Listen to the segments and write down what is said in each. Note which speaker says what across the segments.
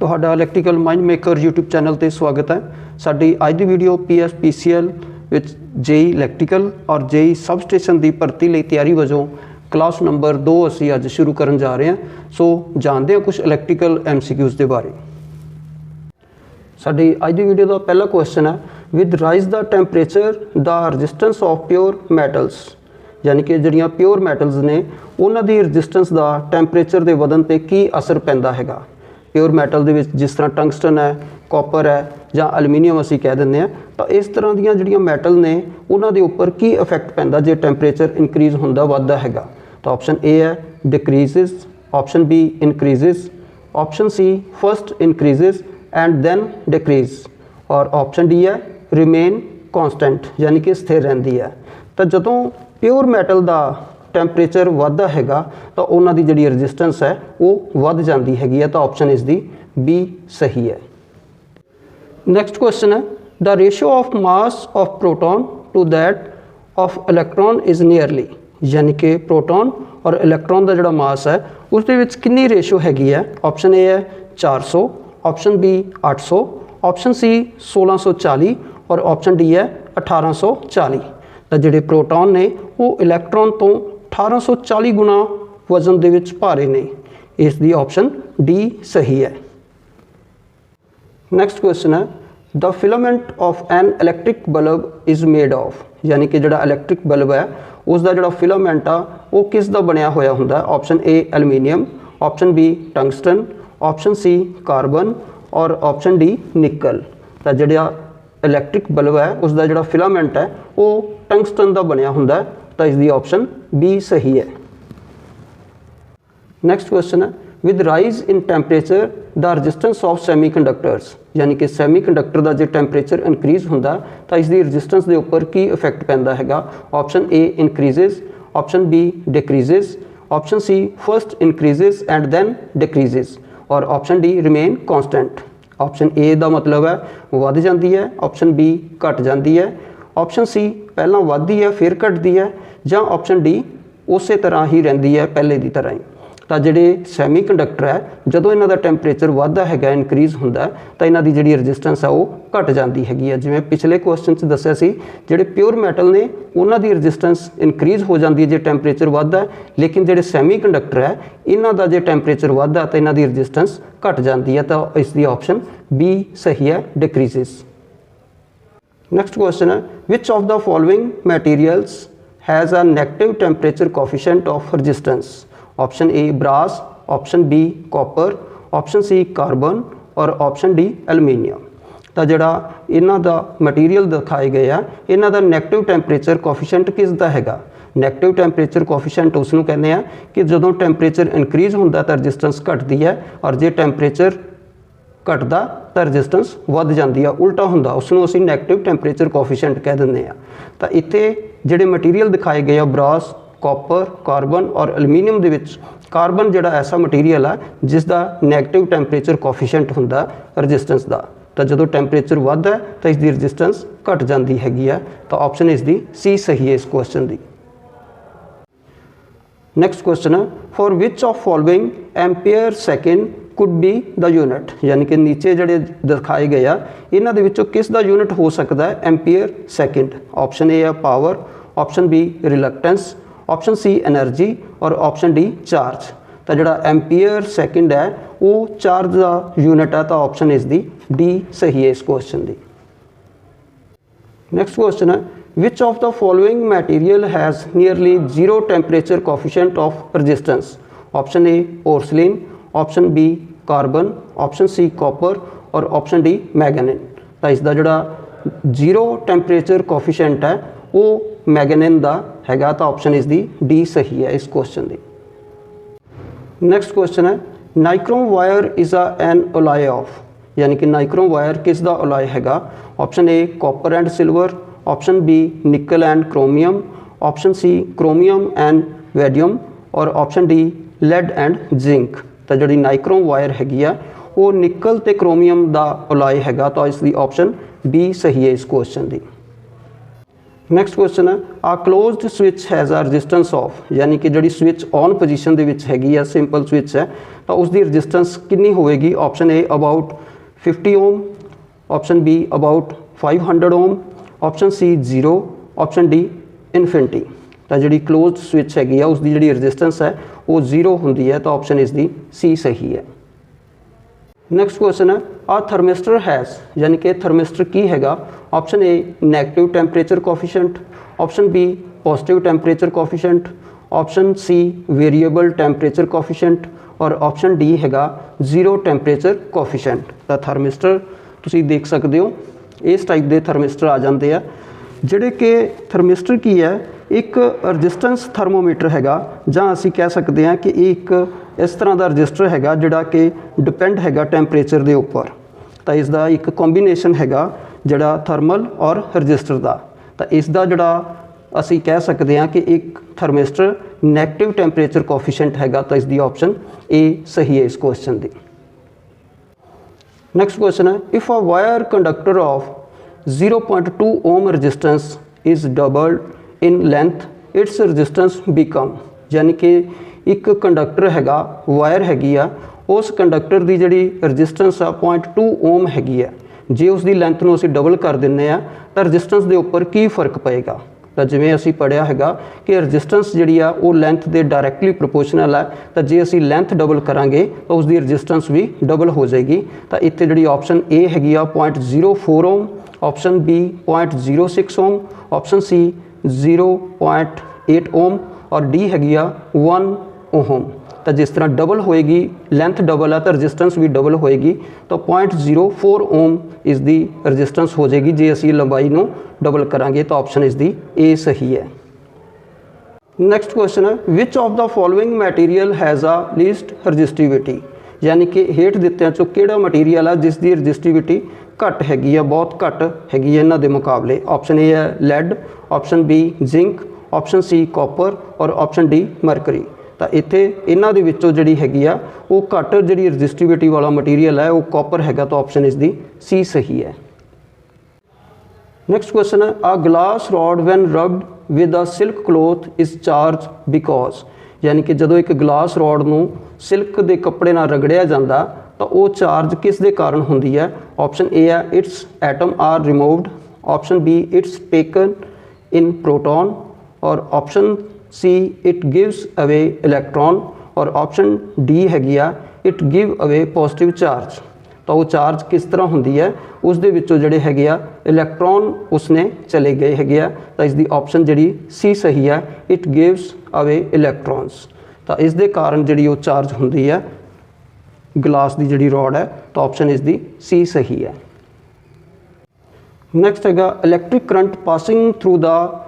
Speaker 1: ਤੁਹਾਡਾ electrical mind maker YouTube channel ਤੇ ਸਵਾਗਤ ਹੈ। ਸਾਡੀ ਅੱਜ ਦੀ ਵੀਡੀਓ PS PCL ਵਿੱਚ JEE ਇਲੈਕਟ੍ਰੀਕਲ ਔਰ JEE ਸਬਸਟੇਸ਼ਨ ਦੀ ਭਰਤੀ ਲਈ ਤਿਆਰੀ ਵਜੋਂ ਕਲਾਸ ਨੰਬਰ 2 ਅਸੀਂ ਅੱਜ ਸ਼ੁਰੂ ਕਰਨ ਜਾ ਰਹੇ ਹਾਂ। ਸੋ ਜਾਣਦੇ ਹਾਂ ਕੁਝ ਇਲੈਕਟ੍ਰੀਕਲ MCQs ਦੇ ਬਾਰੇ। ਸਾਡੀ ਅੱਜ ਦੀ ਵੀਡੀਓ ਦਾ ਪਹਿਲਾ ਕੁਐਸਚਨ ਹੈ with rise the temperature the resistance of pure metals ਯਾਨੀ ਕਿ ਜਿਹੜੀਆਂ ਪਿਓਰ ਮੈਟਲਸ ਨੇ, ਉਹਨਾਂ ਦੀ ਰੈਜ਼ਿਸਟੈਂਸ ਦਾ ਟੈਂਪਰੇਚਰ ਦੇ ਵਧਣ ਤੇ ਕੀ ਅਸਰ ਪੈਂਦਾ ਹੈਗਾ। ਪਿਓਰ ਮੈਟਲ ਦੇ ਵਿੱਚ ਜਿਸ ਤਰ੍ਹਾਂ ਟੰਗਸਟਨ ਹੈ ਕਾਪਰ ਹੈ ਜਾਂ ਐਲੂਮੀਨੀਅਮ ਅਸੀਂ ਕਹਿ ਦਿੰਦੇ ਆ ਤਾਂ ਇਸ ਤਰ੍ਹਾਂ ਦੀਆਂ ਜਿਹੜੀਆਂ ਮੈਟਲ ਨੇ, ਉਹਨਾਂ ਦੇ ਉੱਪਰ ਕੀ ਇਫੈਕਟ ਪੈਂਦਾ ਜੇ ਟੈਂਪਰੇਚਰ ਇਨਕਰੀਜ਼ ਹੁੰਦਾ ਵੱਧਦਾ ਹੈਗਾ? ਤਾਂ ਆਪਸ਼ਨ A ਹੈ decreases option B increases option C first increases and then decreases ਔਰ ਆਪਸ਼ਨ D ਹੈ ਰਿਮੇਨ ਕਨਸਟੈਂਟ ਯਾਨੀ ਕਿ ਸਥਿਰ ਰਹਿੰਦੀ ਹੈ। ਤਾਂ ਜਦੋਂ ਪਿਓਰ ਮੈਟਲ ਦਾ ਟੈਂਪਰੇਚਰ ਵੱਧਦਾ ਹੈਗਾ, ਤਾਂ ਉਹਨਾਂ ਦੀ ਜਿਹੜੀ ਰੈਜ਼ਿਸਟੈਂਸ ਹੈ, ਉਹ ਵੱਧ ਜਾਂਦੀ ਹੈਗੀ ਹੈ, ਤਾਂ ਆਪਸ਼ਨ ਇਸ ਦੀ ਬੀ ਸਹੀ ਹੈ। ਨੈਕਸਟ ਕੁਐਸਚਨ ਹੈ, the ratio of mass of proton to that of electron is nearly, ਯਾਨੀ ਕਿ ਪ੍ਰੋਟੋਨ ਔਰ ਇਲੈਕਟ੍ਰੋਨ ਦਾ ਜਿਹੜਾ ਮਾਸ ਹੈ ਉਸ ਦੇ ਵਿੱਚ ਕਿੰਨੀ ਰੇਸ਼ੋ ਹੈਗੀ ਹੈ? ਆਪਸ਼ਨ A ਹੈ 400 ਆਪਸ਼ਨ B 800 ਆਪਸ਼ਨ C 1640 ਔਰ ਆਪਸ਼ਨ D ਹੈ 1840 ਤਾਂ ਜਿਹੜੇ ਪ੍ਰੋਟੋਨ ਨੇ, ਉਹ ਇਲੈਕਟ੍ਰੋਨ ਤੋਂ 1840 ਗੁਣਾ ਵਜ਼ਨ ਦੇ ਵਿੱਚ ਭਾਰੇ ਨੇ। ਇਸ ਦੀ ਆਪਸ਼ਨ ਡੀ ਸਹੀ ਹੈ। ਨੈਕਸਟ ਕੁਐਸਚਨ ਹੈ, the filament of an electric bulb is made of. ਯਾਨੀ ਕਿ ਜਿਹੜਾ ਇਲੈਕਟ੍ਰਿਕ ਬਲਬ ਹੈ ਉਸ ਦਾ ਜਿਹੜਾ ਫਿਲਾਮੈਂਟ ਆ, ਉਹ ਕਿਸ ਦਾ ਬਣਿਆ ਹੋਇਆ ਹੁੰਦਾ option A aluminium option B tungsten option C carbon ਔਰ ਆਪਸ਼ਨ ਡੀ ਨਿਕਲ ਤਾਂ ਜਿਹੜਾ ਇਲੈਕਟ੍ਰਿਕ ਬਲਬ ਹੈ ਉਸ ਦਾ ਜਿਹੜਾ ਫਿਲਾਮੈਂਟ ਹੈ, ਉਹ ਟੰਗਸਟਨ ਦਾ ਬਣਿਆ ਹੁੰਦਾ ਤਾਂ ਇਸ ਦੀ ਆਪਸ਼ਨ B ਸਹੀ ਹੈ। ਨੈਕਸਟ ਕੁਐਸਚਨ ਹੈ with rise in temperature the resistance of semiconductors ਯਾਨੀ ਕਿ ਸੈਮੀਕੰਡਕਟਰ ਦਾ ਜੇ ਟੈਂਪਰੇਚਰ ਇਨਕਰੀਜ਼ ਹੁੰਦਾ, ਤਾਂ ਇਸ ਦੀ ਰੈਜ਼ਿਸਟੈਂਸ ਦੇ ਉੱਪਰ ਕੀ ਇਫੈਕਟ ਪੈਂਦਾ ਹੈਗਾ? Option A increases option B decreases option C first increases and then decreases ਔਰ option D remain constant option A ਦਾ ਮਤਲਬ ਹੈ, ਵੱਧ ਜਾਂਦੀ ਹੈ ਆਪਸ਼ਨ ਬੀ ਘਟ ਜਾਂਦੀ ਹੈ ਆਪਸ਼ਨ ਸੀ ਪਹਿਲਾਂ ਵੱਧਦੀ ਹੈ, ਫਿਰ ਘਟਦੀ ਹੈ ਜਾਂ ਆਪਸ਼ਨ ਡੀ ਉਸੇ ਤਰ੍ਹਾਂ ਹੀ ਰਹਿੰਦੀ ਹੈ ਪਹਿਲੇ ਦੀ ਤਰ੍ਹਾਂ ਹੀ। ਤਾਂ ਜਿਹੜੇ ਸੈਮੀਕੰਡਕਟਰ ਹੈ, ਜਦੋਂ ਇਹਨਾਂ ਦਾ ਟੈਂਪਰੇਚਰ ਵੱਧਦਾ ਹੈਗਾ ਇਨਕਰੀਜ਼ ਹੁੰਦਾ ਤਾਂ ਇਹਨਾਂ ਦੀ ਜਿਹੜੀ ਰੈਜ਼ਿਸਟੈਂਸ ਆ ਉਹ ਘਟ ਜਾਂਦੀ ਹੈਗੀ ਹੈ। ਜਿਵੇਂ ਪਿਛਲੇ ਕੁਐਸਚਨ 'ਚ ਦੱਸਿਆ ਸੀ, ਜਿਹੜੇ ਪਿਓਰ ਮੈਟਲ ਨੇ, ਉਹਨਾਂ ਦੀ ਰੈਜ਼ਿਸਟੈਂਸ ਇਨਕਰੀਜ਼ ਹੋ ਜਾਂਦੀ ਹੈ ਜੇ ਟੈਂਪਰੇਚਰ ਵੱਧਦਾ ਲੇਕਿਨ ਜਿਹੜੇ ਸੈਮੀਕੰਡਕਟਰ ਹੈ, ਇਹਨਾਂ ਦਾ ਜੇ ਟੈਂਪਰੇਚਰ ਵੱਧਦਾ ਤਾਂ ਇਹਨਾਂ ਦੀ ਰੈਜ਼ਿਸਟੈਂਸ ਘਟ ਜਾਂਦੀ ਹੈ, ਤਾਂ ਇਸ ਦੀ ਆਪਸ਼ਨ ਬੀ ਸਹੀ ਹੈ ਡਿਕਰੀਜ਼ਸ Next question ਹੈ which of the following materials has a negative temperature coefficient of resistance option A brass option B copper option C carbon ਔਰ option D aluminium ਤਾਂ ਜਿਹੜਾ ਇਹਨਾਂ ਦਾ ਮਟੀਰੀਅਲ ਦਿਖਾਏ ਗਏ ਆ ਇਹਨਾਂ ਦਾ 네ਗੇਟਿਵ ਟੈਂਪਰੇਚਰ ਕੋਐਫੀਸ਼ੀਐਂਟ ਕਿਸ ਦਾ ਹੈਗਾ 네ਗੇਟਿਵ ਟੈਂਪਰੇਚਰ ਕੋਐਫੀਸ਼ੀਐਂਟ ਉਸ ਨੂੰ ਕਹਿੰਦੇ ਆ ਕਿ ਜਦੋਂ ਟੈਂਪਰੇਚਰ ਇਨਕਰੀਜ਼ ਹੁੰਦਾ ਤਾਂ ਰੈਜ਼ਿਸਟੈਂਸ ਘਟਦੀ ਹੈ ਔਰ ਜੇ ਟੈਂਪਰੇਚਰ ਘਟਦਾ ਤਾਂ ਰੈਜ਼ਿਸਟੈਂਸ ਵੱਧ ਜਾਂਦੀ ਆ, ਉਲਟਾ ਹੁੰਦਾ ਉਸ ਨੂੰ ਅਸੀਂ ਨੈਗੇਟਿਵ ਟੈਂਪਰੇਚਰ ਕੋਐਫੀਸ਼ੀਐਂਟ ਕਹਿ ਦਿੰਦੇ ਆ। ਤਾਂ ਇੱਥੇ ਜਿਹੜੇ ਮਟੀਰੀਅਲ ਦਿਖਾਏ ਗਏ ਆ, ਬ੍ਰਾਸ ਕਾਪਰ ਕਾਰਬਨ ਔਰ ਐਲੂਮੀਨੀਅਮ ਦੇ ਵਿੱਚ ਕਾਰਬਨ ਜਿਹੜਾ ਐਸਾ ਮਟੀਰੀਅਲ ਆ ਜਿਸ ਦਾ 네ਗੇਟਿਵ ਟੈਂਪਰੇਚਰ ਕੋਐਫੀਸ਼ੀਐਂਟ ਹੁੰਦਾ ਰੈਜ਼ਿਸਟੈਂਸ ਦਾ। ਤਾਂ ਜਦੋਂ ਟੈਂਪਰੇਚਰ ਵੱਧਦਾ ਤਾਂ ਇਸ ਦੀ ਰੈਜ਼ਿਸਟੈਂਸ ਘਟ ਜਾਂਦੀ ਹੈਗੀ ਆ। ਤਾਂ ਆਪਸ਼ਨ ਇਸ ਦੀ ਸੀ ਸਹੀ ਹੈ ਇਸ ਕੁਐਸਚਨ ਦੀ। ਨੈਕਸਟ ਕੁਐਸਚਨ ਹੈ for which of following ampere second could be the unit ਯਾਨੀ ਕਿ ਨੀਚੇ ਜਿਹੜੇ ਦਿਖਾਏ ਗਏ ਆ, ਇਹਨਾਂ ਦੇ ਵਿੱਚੋਂ ਕਿਸ ਦਾ ਯੂਨਿਟ ਹੋ ਸਕਦਾ ਹੈ? ਐਂਪੀਅਰ ਸੈਕਿੰਡ ਆਪਸ਼ਨ ਏ ਆ power option B reluctance option C energy ਔਰ ਆਪਸ਼ਨ ਡੀ ਚਾਰਜ ਤਾਂ ਜਿਹੜਾ ਐਂਪੀਅਰ ਸੈਕਿੰਡ ਹੈ, ਉਹ ਚਾਰਜ ਦਾ ਯੂਨਿਟ ਹੈ ਤਾਂ ਆਪਸ਼ਨ ਇਸ ਦੀ ਡੀ ਸਹੀ ਹੈ ਇਸ ਕੁਐਸਚਨ ਦੀ। ਨੈਕਸਟ ਕੁਐਸਚਨ ਹੈ which of the following material has nearly zero temperature coefficient of resistance? Option A porcelain option B carbon, option C copper ਔਰ option ਡੀ manganese. ਤਾਂ ਇਸ ਦਾ ਜਿਹੜਾ ਜ਼ੀਰੋ ਟੈਂਪਰੇਚਰ ਕੋਐਫੀਸ਼ੀਐਂਟ ਹੈ, ਉਹ ਮੈਗਨੇਨ ਦਾ ਹੈਗਾ, ਤਾਂ ਆਪਸ਼ਨ ਇਸ ਦੀ ਡੀ ਸਹੀ ਹੈ ਇਸ ਕੁਐਸਚਨ ਦੀ। ਨੈਕਸਟ ਕੁਐਸਚਨ ਹੈ nichrome wire is a an alloy of ਯਾਨੀ ਕਿ ਨਾਈਕ੍ਰੋਮ ਵਾਇਰ ਕਿਸ ਦਾ ਅਲਾਈ ਹੈਗਾ? Option A copper and silver option B nickel and chromium option C chromium and vanadium ਔਰ option D lead and zinc ਤਾਂ ਜਿਹੜੀ ਨਾਈਕ੍ਰੋਮ wire ਹੈਗੀ ਆ, ਉਹ ਨਿਕਲ ਤੇ ਕ੍ਰੋਮੀਅਮ ਦਾ ਅਲਾਈ ਹੈਗਾ, ਤਾਂ ਇਸ ਦੀ ਆਪਸ਼ਨ B ਸਹੀ ਹੈ ਇਸ ਕੁਐਸਚਨ ਦੀ। ਨੈਕਸਟ ਕੁਐਸਚਨ ਹੈ, a closed switch has a resistance of ਯਾਨੀ ਕਿ ਜਿਹੜੀ ਸਵਿਚ ਔਨ ਪੋਜੀਸ਼ਨ ਦੇ ਵਿੱਚ ਹੈਗੀ ਆ ਸਿੰਪਲ ਸਵਿਚ ਹੈ, ਤਾਂ ਉਸ ਦੀ ਰੈਜ਼ਿਸਟੈਂਸ ਕਿੰਨੀ ਹੋਵੇਗੀ option A about 50 ohm option B about 500 ohm option C 0 option D infinity ਤਾਂ ਜਿਹੜੀ ਕਲੋਜ਼ਡ ਸਵਿਚ ਹੈਗੀ ਆ, ਉਸ ਦੀ ਜਿਹੜੀ ਰੈਜ਼ਿਸਟੈਂਸ ਹੈ ਉਹ ਜ਼ੀਰੋ ਹੁੰਦੀ ਹੈ ਤਾਂ ਆਪਸ਼ਨ ਇਸ ਦੀ ਸੀ ਸਹੀ ਹੈ। ਨੈਕਸਟ ਕੁਐਸਚਨ ਹੈ, ਆ ਥਰਮਿਸਟਰ ਹੈਸ ਯਾਨੀ ਕਿ ਥਰਮਿਸਟਰ ਕੀ ਹੈਗਾ? Option A negative temperature coefficient option B positive temperature coefficient option C variable temperature coefficient ਔਰ ਆਪਸ਼ਨ ਡੀ ਹੈਗਾ ਜ਼ੀਰੋ ਟੈਂਪਰੇਚਰ ਕੋਫੀਸ਼ੀਐਂਟ ਤਾਂ ਥਰਮਿਸਟਰ ਤੁਸੀਂ ਦੇਖ ਸਕਦੇ ਹੋ, ਇਸ ਟਾਈਪ ਦੇ ਥਰਮਿਸਟਰ ਆ ਜਾਂਦੇ ਆ। ਜਿਹੜੇ ਕਿ ਥਰਮਿਸਟਰ ਕੀ ਹੈ ਇੱਕ ਰਜਿਸਟੈਂਸ ਥਰਮੋਮੀਟਰ ਹੈਗਾ, ਜਾਂ ਅਸੀਂ ਕਹਿ ਸਕਦੇ ਹਾਂ ਕਿ ਇਹ ਇੱਕ ਇਸ ਤਰ੍ਹਾਂ ਦਾ ਰਜਿਸਟਰ ਹੈਗਾ ਜਿਹੜਾ ਕਿ ਡਿਪੈਂਡ ਹੈਗਾ ਟੈਂਪਰੇਚਰ ਦੇ ਉੱਪਰ। ਤਾਂ ਇਸ ਦਾ ਇੱਕ ਕੰਬੀਨੇਸ਼ਨ ਹੈਗਾ ਜਿਹੜਾ ਥਰਮਲ ਔਰ ਰਜਿਸਟਰ ਦਾ। ਤਾਂ ਇਸ ਦਾ ਜਿਹੜਾ ਅਸੀਂ ਕਹਿ ਸਕਦੇ ਹਾਂ ਕਿ ਇੱਕ ਥਰਮਿਸਟਰ 네ਗੇਟਿਵ ਟੈਂਪਰੇਚਰ ਕੋਫੀਸ਼ੀਐਂਟ ਹੈਗਾ, ਤਾਂ ਇਸ ਦੀ ਆਪਸ਼ਨ A ਸਹੀ ਹੈ ਇਸ ਕੁਐਸਚਨ ਦੀ। ਨੈਕਸਟ question ਹੈ, if a wire conductor of 0.2 ohm resistance is doubled in length, its resistance become, ਯਾਨੀ ਕਿ ਇੱਕ ਕੰਡਕਟਰ ਹੈਗਾ ਵਾਇਰ ਹੈਗੀ ਆ, ਉਸ ਕੰਡਕਟਰ ਦੀ ਜਿਹੜੀ ਰੈਜ਼ਿਸਟੈਂਸ ਆ 0.2 ਓਮ ਹੈਗੀ ਆ। ਜੇ ਉਸ ਦੀ ਲੈਂਥ ਨੂੰ ਅਸੀਂ ਡਬਲ ਕਰ ਦਿੰਨੇ ਆ, ਤਾਂ ਰੈਜ਼ਿਸਟੈਂਸ ਦੇ ਉੱਪਰ ਕੀ ਫ਼ਰਕ ਪਏਗਾ? ਤਾਂ ਜਿਵੇਂ ਅਸੀਂ ਪੜਿਆ ਹੈਗਾ ਕਿ ਰੈਜ਼ਿਸਟੈਂਸ ਜਿਹੜੀ ਆ, ਉਹ ਲੈਂਥ ਦੇ ਡਾਇਰੈਕਟਲੀ ਪ੍ਰੋਪੋਰਸ਼ਨਲ ਹੈ ਤਾਂ ਜੇ ਅਸੀਂ ਲੈਂਥ ਡਬਲ ਕਰਾਂਗੇ, ਤਾਂ ਉਸ ਦੀ ਰੈਜ਼ਿਸਟੈਂਸ ਵੀ ਡਬਲ ਹੋ ਜਾਏਗੀ। ਤਾਂ ਇੱਥੇ ਜਿਹੜੀ ਆਪਸ਼ਨ A ਹੈਗੀ ਆ 0.04 ohm option B 0.06 ohm option C 0.8 ohm ਔਰ ਡੀ ਹੈਗੀ ਆ 1 ਓਹਮ ਤਾਂ ਜਿਸ ਤਰ੍ਹਾਂ ਡਬਲ ਹੋਏਗੀ ਲੈਂਥ ਡਬਲ ਆ ਤਾਂ ਰੈਜ਼ਿਸਟੈਂਸ ਵੀ ਡਬਲ ਹੋਏਗੀ, ਤਾਂ 0.04 ਓਮ ਇਸ ਦੀ ਰੈਜ਼ਿਸਟੈਂਸ ਹੋ ਜਾਏਗੀ ਜੇ ਅਸੀਂ ਲੰਬਾਈ ਨੂੰ ਡਬਲ ਕਰਾਂਗੇ ਤਾਂ ਆਪਸ਼ਨ ਇਸ ਦੀ A ਸਹੀ ਹੈ। ਨੈਕਸਟ ਕੁਐਸਚਨ ਹੈ which of the following material has a least resistivity ਯਾਨੀ ਕਿ ਹੇਠ ਦਿੱਤਿਆਂ ਚੋਂ ਕਿਹੜਾ ਮਟੀਰੀਅਲ ਆ ਜਿਸ ਦੀ ਰੈਜ਼ਿਸਟਿਵਿਟੀ ਘੱਟ ਹੈਗੀ ਆ, ਬਹੁਤ ਘੱਟ ਹੈਗੀ ਹੈ ਇਹਨਾਂ ਦੇ ਮੁਕਾਬਲੇ? ਆਪਸ਼ਨ ਏ ਹੈ lead option B zinc option C copper ਔਰ ਆਪਸ਼ਨ ਡੀ ਮਰਕਰੀ ਤਾਂ ਇੱਥੇ ਇਹਨਾਂ ਦੇ ਵਿੱਚੋਂ ਜਿਹੜੀ ਹੈਗੀ ਆ, ਉਹ ਘੱਟ ਜਿਹੜੀ ਰੈਜ਼ਿਸਟਿਵਿਟੀ ਵਾਲਾ ਮਟੀਰੀਅਲ ਹੈ ਉਹ ਕਾਪਰ ਹੈਗਾ ਤਾਂ ਆਪਸ਼ਨ ਇਸ ਦੀ ਸੀ ਸਹੀ ਹੈ। ਨੈਕਸਟ ਕੁਐਸਚਨ ਹੈ a glass rod when rubbed with a silk cloth is charge because ਯਾਨੀ ਕਿ ਜਦੋਂ ਇੱਕ ਗਲਾਸ ਰੋਡ ਨੂੰ ਸਿਲਕ ਦੇ ਕੱਪੜੇ ਨਾਲ ਰਗੜਿਆ ਜਾਂਦਾ, ਤਾਂ ਉਹ ਚਾਰਜ ਕਿਸ ਦੇ ਕਾਰਨ ਹੁੰਦੀ ਹੈ? ਆਪਸ਼ਨ A ਹੈ its atom are removed option B it's taken in proton ਔਰ option C it gives away electron ਔਰ ਆਪਸ਼ਨ D ਹੈਗੀ ਆ it give away positive charge ਤਾਂ ਉਹ ਚਾਰਜ ਕਿਸ ਤਰ੍ਹਾਂ ਹੁੰਦੀ ਹੈ ਉਸ ਦੇ ਵਿੱਚੋਂ ਜਿਹੜੇ ਹੈਗੇ ਆ ਇਲੈਕਟ੍ਰੋਨ ਉਸਨੇ ਚਲੇ ਗਏ ਹੈਗੇ ਆ, ਤਾਂ ਇਸ ਦੀ ਆਪਸ਼ਨ ਜਿਹੜੀ ਸੀ ਸਹੀ ਹੈ ਇਟ ਗਿਵਸ ਅਵੇ ਇਲੈਕਟ੍ਰੋਨਸ ਤਾਂ ਇਸ ਦੇ ਕਾਰਨ ਜਿਹੜੀ ਉਹ ਚਾਰਜ ਹੁੰਦੀ ਹੈ ਗਲਾਸ ਦੀ ਜਿਹੜੀ ਰੋਡ ਹੈ, ਤਾਂ ਆਪਸ਼ਨ ਇਸ ਦੀ ਸੀ ਸਹੀ ਹੈ। ਨੈਕਸਟ ਹੈਗਾ electric current passing through the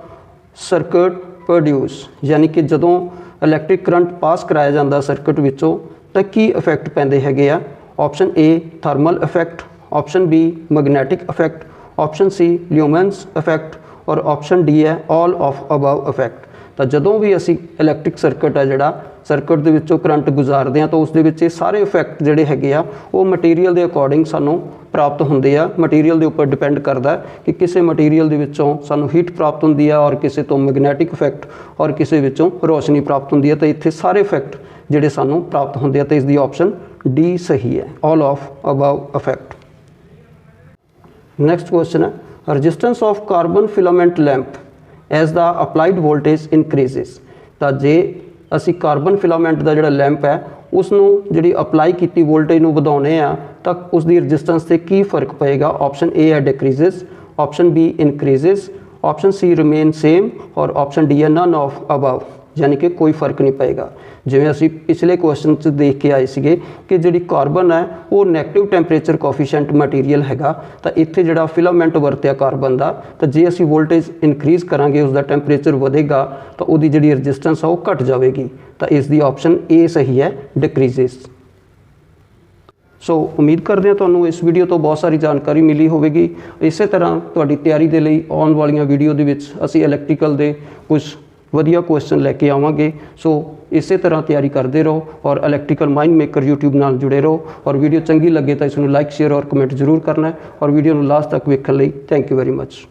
Speaker 1: circuit produce ਯਾਨੀ ਕਿ ਜਦੋਂ ਇਲੈਕਟ੍ਰਿਕ ਕਰੰਟ ਪਾਸ ਕਰਾਇਆ ਜਾਂਦਾ ਸਰਕਟ ਵਿੱਚੋਂ, ਤਾਂ ਕੀ ਇਫੈਕਟ ਪੈਂਦੇ ਹੈਗੇ ਆ? Option A thermal effect option B magnetic effect option C lumens effect ਔਰ ਆਪਸ਼ਨ ਡੀ ਹੈ ਆਲ ਆਫ ਅਬਵ ਇਫੈਕਟ ਤਾਂ ਜਦੋਂ ਵੀ ਅਸੀਂ ਇਲੈਕਟ੍ਰਿਕ ਸਰਕਟ ਹੈ ਜਿਹੜਾ ਸਰਕਟ ਦੇ ਵਿੱਚੋਂ ਕਰੰਟ ਗੁਜ਼ਾਰਦੇ ਆ ਤਾਂ ਉਸ ਦੇ ਵਿੱਚ ਇਹ ਸਾਰੇ ਇਫੈਕਟ ਜਿਹੜੇ ਹੈਗੇ ਆ, ਉਹ ਮਟੀਰੀਅਲ ਦੇ ਅਕੋਰਡਿੰਗ ਸਾਨੂੰ ਪ੍ਰਾਪਤ ਹੁੰਦੇ ਆ। ਮਟੀਰੀਅਲ ਦੇ ਉੱਪਰ ਡਿਪੈਂਡ ਕਰਦਾ ਕਿ ਕਿਸੇ ਮਟੀਰੀਅਲ ਦੇ ਵਿੱਚੋਂ ਸਾਨੂੰ ਹੀਟ ਪ੍ਰਾਪਤ ਹੁੰਦੀ ਆ ਔਰ ਕਿਸੇ ਤੋਂ ਮੈਗਨੈਟਿਕ ਇਫੈਕਟ ਔਰ ਕਿਸੇ ਵਿੱਚੋਂ ਰੋਸ਼ਨੀ ਪ੍ਰਾਪਤ ਹੁੰਦੀ ਹੈ ਤਾਂ ਇੱਥੇ ਸਾਰੇ ਇਫੈਕਟ ਜਿਹੜੇ ਸਾਨੂੰ ਪ੍ਰਾਪਤ ਹੁੰਦੇ ਆ, ਤਾਂ ਇਸ ਦੀ ਆਪਸ਼ਨ ਡੀ ਸਹੀ ਹੈ all of above effect next question ਹੈ resistance of carbon filament lamp as the applied voltage increases ਤਾਂ ਜੇ ਅਸੀਂ ਕਾਰਬਨ ਫਿਲਾਮੈਂਟ ਦਾ ਜਿਹੜਾ ਲੈਂਪ ਹੈ ਉਸ ਨੂੰ ਜਿਹੜੀ ਅਪਲਾਈ ਕੀਤੀ ਵੋਲਟੇਜ ਨੂੰ ਵਧਾਉਨੇ ਆ ਤਾਂ ਉਸ ਦੀ ਰੈਜ਼ਿਸਟੈਂਸ ਤੇ ਕੀ ਫ਼ਰਕ ਪਏਗਾ ਆਪਸ਼ਨ A ਹੈ decreases option B increases option C remain same ਔਰ ਆਪਸ਼ਨ D ਹੈ ਨਨ ਆਫ ਅਬਵ ਯਾਨੀ ਕਿ ਕੋਈ ਫ਼ਰਕ ਨਹੀਂ ਪਏਗਾ। ਜਿਵੇਂ ਅਸੀਂ ਪਿਛਲੇ ਕੁਐਸਚਨ 'ਚ ਦੇਖ ਕੇ ਆਏ ਸੀਗੇ ਕਿ ਜਿਹੜੀ ਕਾਰਬਨ ਹੈ, ਉਹ 네ਗੇਟਿਵ ਟੈਂਪਰੇਚਰ ਕੋਫੀਸ਼ੀਐਂਟ ਮਟੀਰੀਅਲ ਹੈਗਾ। ਤਾਂ ਇੱਥੇ ਜਿਹੜਾ ਫਿਲਾਮੈਂਟ ਵਰਤਿਆ ਕਾਰਬਨ ਦਾ, ਤਾਂ ਜੇ ਅਸੀਂ ਵੋਲਟੇਜ ਇਨਕਰੀਜ਼ ਕਰਾਂਗੇ ਉਸ ਦਾ ਟੈਂਪਰੇਚਰ ਵਧੇਗਾ, ਤਾਂ ਉਹਦੀ ਜਿਹੜੀ ਰੈਜ਼ਿਸਟੈਂਸ ਆ, ਉਹ ਘਟ ਜਾਵੇਗੀ। ਤਾਂ ਇਸ ਦੀ ਆਪਸ਼ਨ A ਸਹੀ ਹੈ ਡਿਕਰੀਜ਼ਸ ਸੋ ਉਮੀਦ ਕਰਦੇ ਹਾਂ ਤੁਹਾਨੂੰ ਇਸ ਵੀਡੀਓ ਤੋਂ ਬਹੁਤ ਸਾਰੀ ਜਾਣਕਾਰੀ ਮਿਲੀ ਹੋਵੇਗੀ। ਇਸੇ ਤਰ੍ਹਾਂ ਤੁਹਾਡੀ ਤਿਆਰੀ ਦੇ ਲਈ ਆਉਣ ਵਾਲੀਆਂ ਵੀਡੀਓ ਦੇ ਵਿੱਚ ਅਸੀਂ ਇਲੈਕਟ੍ਰੀਕਲ ਦੇ ਕੁਝ ਵਧੀਆ ਕੁਐਸਚਨ ਲੈ ਕੇ ਆਵਾਂਗੇ। ਸੋ ਇਸੇ ਤਰ੍ਹਾਂ ਤਿਆਰੀ ਕਰਦੇ ਰਹੋ ਔਰ ਇਲੈਕਟ੍ਰੀਕਲ ਮਾਈਂਡ ਮੇਕਰ YouTube ਨਾਲ ਜੁੜੇ ਰਹੋ। ਔਰ ਵੀਡੀਓ ਚੰਗੀ ਲੱਗੇ ਤਾਂ ਇਸ ਨੂੰ ਲਾਈਕ ਸ਼ੇਅਰ ਔਰ ਕਮੈਂਟ ਜ਼ਰੂਰ ਕਰਨਾ ਔਰ ਵੀਡੀਓ ਨੂੰ ਲਾਸਟ ਤੱਕ ਵੇਖਣ ਲਈ ਥੈਂਕ ਯੂ ਵੈਰੀ ਮੱਚ